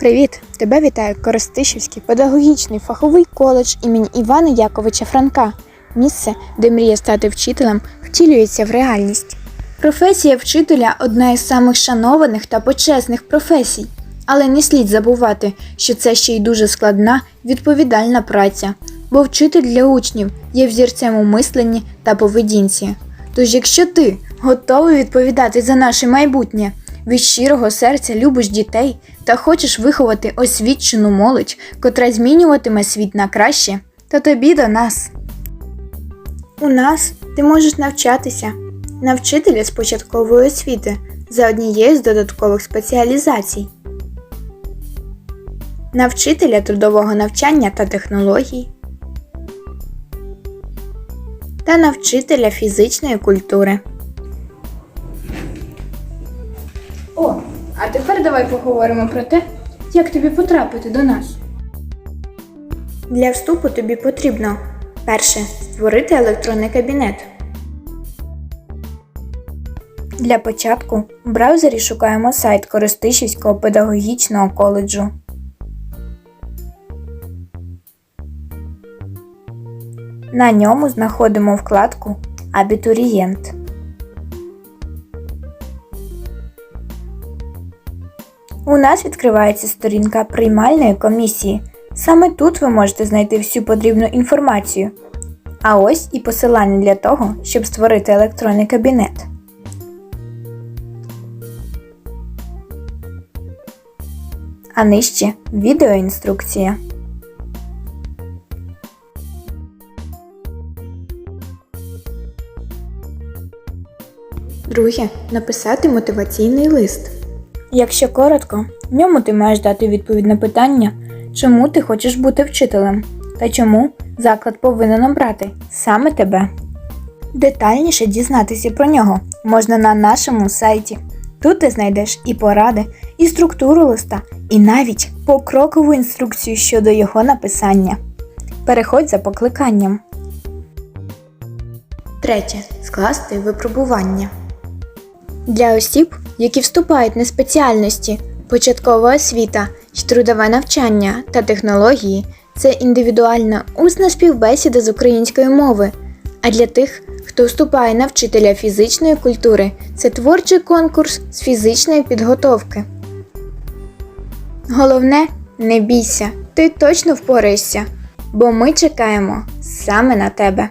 Привіт! Тебе вітає Коростишівський педагогічний фаховий коледж імені Івана Яковича Франка. Місце, де мрія стати вчителем, втілюється в реальність. Професія вчителя одна із самих шанованих та почесних професій. Але не слід забувати, що це ще й дуже складна, відповідальна праця, бо вчитель для учнів є взірцем у мисленні та поведінці. Тож, якщо ти готовий відповідати за наше майбутнє, від щирого серця любиш дітей та хочеш виховати освічену молодь, котра змінюватиме світ на краще, то тобі до нас. У нас ти можеш навчатися на вчителя з початкової освіти за однією з додаткових спеціалізацій, на вчителя трудового навчання та технологій та на вчителя фізичної культури. О, а тепер давай поговоримо про те, як тобі потрапити до нас. Для вступу тобі потрібно перше створити електронний кабінет. Для початку в браузері шукаємо сайт Коростишівського педагогічного коледжу. На ньому знаходимо вкладку Абітурієнт. У нас відкривається сторінка приймальної комісії. Саме тут ви можете знайти всю потрібну інформацію. А ось і посилання для того, щоб створити електронний кабінет. А нижче відеоінструкція. Друге написати мотиваційний лист. Якщо коротко, в ньому ти маєш дати відповідь на питання, чому ти хочеш бути вчителем та чому заклад повинен обрати саме тебе. Детальніше дізнатися про нього можна на нашому сайті. Тут ти знайдеш і поради, і структуру листа, і навіть покрокову інструкцію щодо його написання. Переходь за покликанням. Третє. Скласти випробування. Для осіб, які вступають на спеціальності початкова освіта й трудове навчання та технології, це індивідуальна усна співбесіда з української мови. А для тих, хто вступає на вчителя фізичної культури, це творчий конкурс з фізичної підготовки. Головне, не бійся, ти точно впораєшся, бо ми чекаємо саме на тебе.